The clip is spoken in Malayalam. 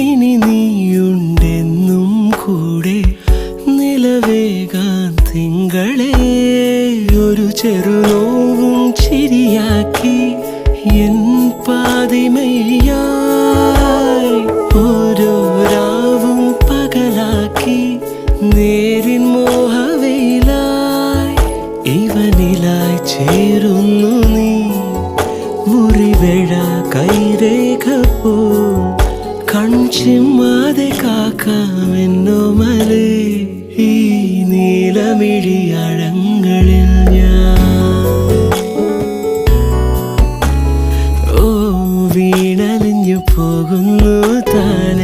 ഇനി നീയുണ്ടെന്നും കൂടെ നിലവേകാൻ തിങ്കളെ ഒരു ചെറുനോവും ചിരിയാക്കി എൻ പാതിമയ്യായി ഓരോ പകലാക്കി നേരിൻ മോഹവയിലായി ഇവനിലായി ചേരുന്നു നീ മുറിവേഴ കൈരേഖ പോ ചിമ്മാതെ കാക്കാമെന്നോ മലേ ഈ നീലമിഴി അഴങ്ങളിൽ ഞാൻ. ഓ വീണലിഞ്ഞു പോകുന്നു താൻ